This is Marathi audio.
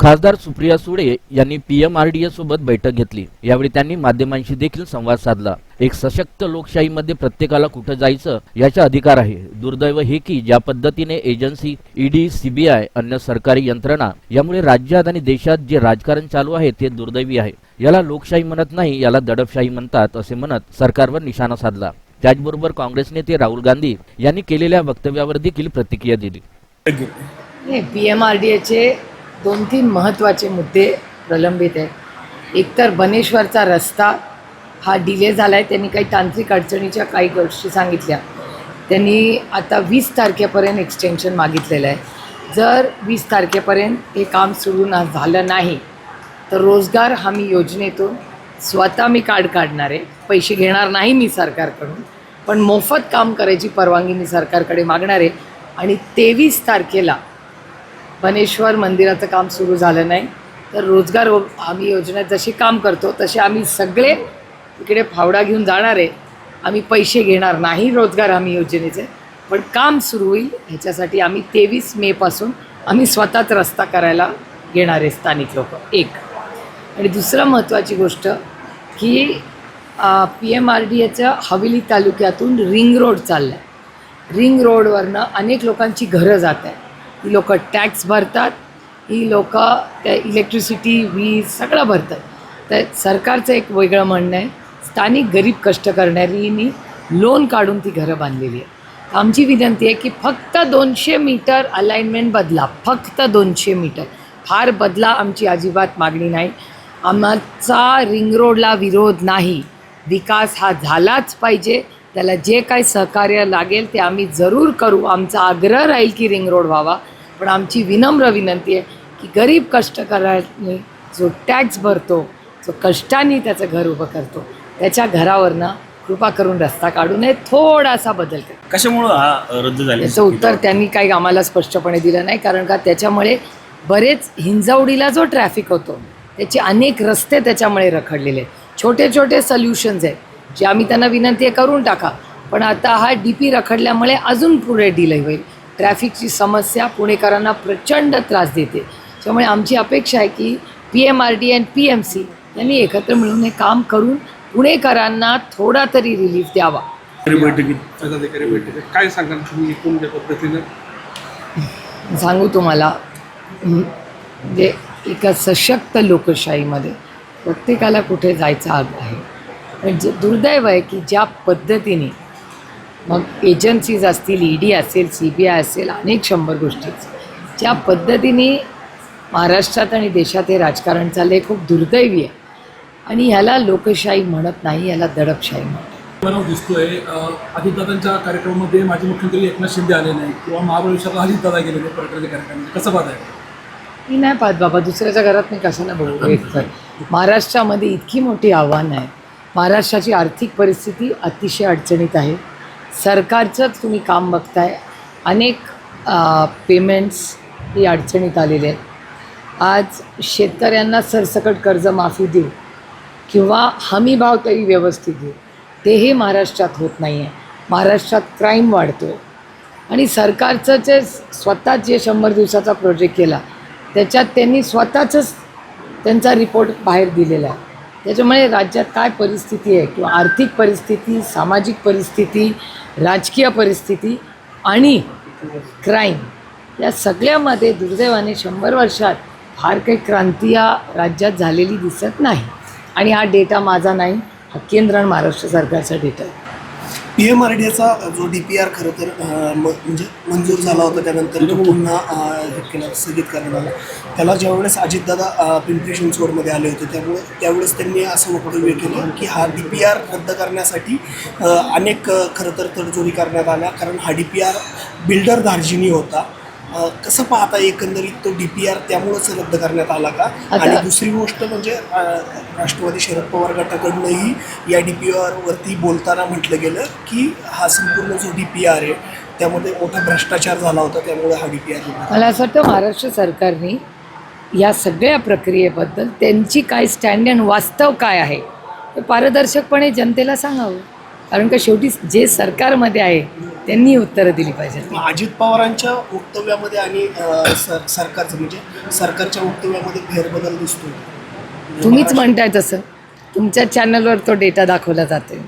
खासदार सुप्रिया सुळे यांनी पीएमआरडीए सोबत बैठक घेतली. यावेळी त्यांनी माध्यमांशी देखील संवाद साधला. एक सशक्त लोकशाहीमध्ये प्रत्येकाला कुठं जायचं याचा अधिकार आहे. दुर्दैव हे की ज्या पद्धतीने एजन्सी ईडी सीबीआय अन्य सरकारी यंत्रणा यामुळे राज्यात आणि देशात जे राजकारण चालू आहे ते दुर्दैवी आहे. याला लोकशाही म्हणत नाही याला दडपशाही म्हणतात असे म्हणत सरकारवर निशाणा साधला. त्याचबरोबर काँग्रेस नेते राहुल गांधी यांनी केलेल्या वक्तव्यावर देखील प्रतिक्रिया दिली. पी एम आर डी एचे दोन तीन महत्त्वाचे मुद्दे प्रलंबित आहेत. एकतर बनेश्वरचा रस्ता हा डिले झाला आहे त्यांनी काही तांत्रिक अडचणीच्या काही गोष्टी सांगितल्या. त्यांनी आता वीस तारखेपर्यंत एक्सटेन्शन मागितलेलं आहे. जर वीस तारखेपर्यंत हे काम सुरू ना झालं नाही तर रोजगार हमी योजनेतून स्वतः मी कार्ड काढणार आहे. पैसे घेणार नाही मी सरकारकडून पण मोफत काम करायची परवानगी मी सरकारकडे मागणार आहे. आणि तेवीस तारखेला बनेश्वर मंदिराचं काम सुरू झालं नाही. तर रोजगार व- आम्ही योजनेत जशी काम करतो तसे आम्ही सगळे इकडे फावडा घेऊन जाणार आहे. आम्ही पैसे घेणार नाही रोजगार हमी योजनेचे. पण काम सुरू होईल ह्याच्यासाठी आम्ही तेवीस मेपासून आम्ही स्वतःच रस्ता करायला घेणार आहे स्थानिक लोक. एक. आणि दुसरं महत्त्वाची गोष्ट की पी एम आर डी एच्या हवेली तालुक्यातून रिंग रोड चालला आहे रिंग रोडवरनं अनेक लोकांची घरं जात आहे ही लोकं टॅक्स भरतात ही लोक त्या इलेक्ट्रिसिटी वीज सगळं भरतात. तर सरकारचं एक वेगळं म्हणणं आहे स्थानिक गरीब कष्ट करणारीनी लोन काढून ती घरं बांधलेली आहे आमची विनंती आहे की फक्त दोनशे मीटर अलाइनमेंट बदला फक्त दोनशे मीटर. फार बदला आमची अजिबात मागणी नाही. आमचा रिंग रोडला विरोध नाही. विकास हा झालाच पाहिजे. त्याला जे काही सहकार्य लागेल ते आम्ही जरूर करू. आमचा आग्रह राहील की रिंग रोड व्हावा. पण आमची विनम्र विनंती आहे की गरीब कष्ट करायला जो टॅक्स भरतो जो कष्टाने त्याचं घर उभं करतो त्याच्या घरावरनं कृपा करून रस्ता काढू नये. थोडासा बदल करा. कशामुळं हा रद्द झाला? याचं उत्तर त्यांनी काही आम्हाला स्पष्टपणे दिलं नाही. कारण का त्याच्यामुळे बरेच हिंजवडीला जो ट्रॅफिक होतो त्याचे अनेक रस्ते त्याच्यामुळे रखडलेले आहेत. छोटे छोटे सोल्युशन्स आहेत. जे आम्ही त्यांना विनंती आहे करून टाका. पण आता हा डी पी रखडल्यामुळे अजून पुढे डिले होईल. ट्रॅफिकची समस्या पुणेकरांना प्रचंड त्रास देते. त्यामुळे आमची अपेक्षा आहे की पी एम आर डी आणि पी एम सी यांनी एकत्र मिळून हे काम करून पुणेकरांना थोडा तरी रिलीफ द्यावा. काय सांगाल तुम्ही एकूण ज्या पद्धतीनं? सांगू तुम्हाला म्हणजे एका सशक्त लोकशाहीमध्ये प्रत्येकाला कुठे जायचा हक आहे. पण जे दुर्दैव आहे की ज्या पद्धतीने मग एजन्सीज असतील ई डी असेल सी बी आय असेल अनेक शंभर गोष्टी ज्या पद्धतीने महाराष्ट्रात आणि देशात हे राजकारण चाललं आहे खूप दुर्दैवी आहे. आणि ह्याला लोकशाही म्हणत नाही ह्याला दडपशाही म्हणतात बनाव दिसतोय. अजितदादांच्या कार्यक्रमामध्ये माजी मुख्यमंत्री एकनाथ शिंदे आले नाही किंवा महाबळेश्वरला अजितदादा गेले नाही पर्यटनाच्या कार्यक्रमामध्ये. कसं पाहताय मी नाही पाहत बाबा दुसऱ्याच्या घरात मी कशाला बघू? एक तर महाराष्ट्रामध्ये इतकी मोठी आव्हानं आहे. महाराष्ट्राची आर्थिक परिस्थिती अतिशय अडचणीत आहे. सरकारचंच तुम्ही काम बघताय. अनेक पेमेंट्स ही अडचणीत आलेले आहेत. आज शेतकऱ्यांना सरसकट कर्जमाफी देऊ किंवा हमी भाव तरी व्यवस्थित देऊ तेही महाराष्ट्रात होत नाही आहे महाराष्ट्रात क्राईम वाढतो आहे आणि सरकारचं जे स्वतः जे शंभर दिवसाचा प्रोजेक्ट केला त्याच्यात त्यांनी स्वतःचंच त्यांचा रिपोर्ट बाहेर दिलेला आहे. त्याच्यामुळे राज्यात काय परिस्थिती आहे किंवा आर्थिक परिस्थिती सामाजिक परिस्थिती राजकीय परिस्थिती आणि क्राईम या सगळ्यामध्ये दुर्दैवाने शंभर वर्षात फार काही क्रांती या राज्यात झालेली दिसत नाही. आणि हा डेटा माझा नाही हा केंद्र आणि महाराष्ट्र सरकारचा डेटा आहे. पी एम आर डी एचा जो डी पी आर खरं तर म- म्हणजे मंजूर झाला होता त्यानंतर तो पुन्हा केला स्थगित करण्यात आला. त्याला ज्यावेळेस अजितदादा पिंपरी चिंचवडमध्ये आले होते त्यामुळे त्यावेळेस त्यांनी असं वक्तव्य केलं की हा डी पी आर रद्द करण्यासाठी अनेक खरं तर तडजोडी करण्यात आल्या. कारण हा डी पी आर बिल्डर दार्जिनी होता. कसं पाहता एकंदरीत तो डी पी आर त्यामुळंच रद्द करण्यात आला का? आणि दुसरी गोष्ट म्हणजे राष्ट्रवादी शरद पवार गटाकडूनही या डी पी आरवरती बोलताना म्हटलं गेलं की हा संपूर्ण जो डी पी आर आहे त्यामध्ये मोठा भ्रष्टाचार झाला होता त्यामुळे हा डी पी आर मला असं वाटतं महाराष्ट्र सरकारने या सगळ्या प्रक्रियेबद्दल त्यांची काय स्टँड अँड वास्तव काय आहे ते पारदर्शकपणे जनतेला सांगावं. कारण का शेवटी जे सरकारमध्ये आहे त्यांनी उत्तरं दिली पाहिजेत. अजित पवारांच्या वक्तव्यामध्ये आणि सर सरकारचं म्हणजे सरकारच्या वक्तव्यामध्ये फेरबदल दिसतो तुम्हीच म्हणताय तसं. तुमच्या चॅनलवर तो डेटा दाखवला जातोय.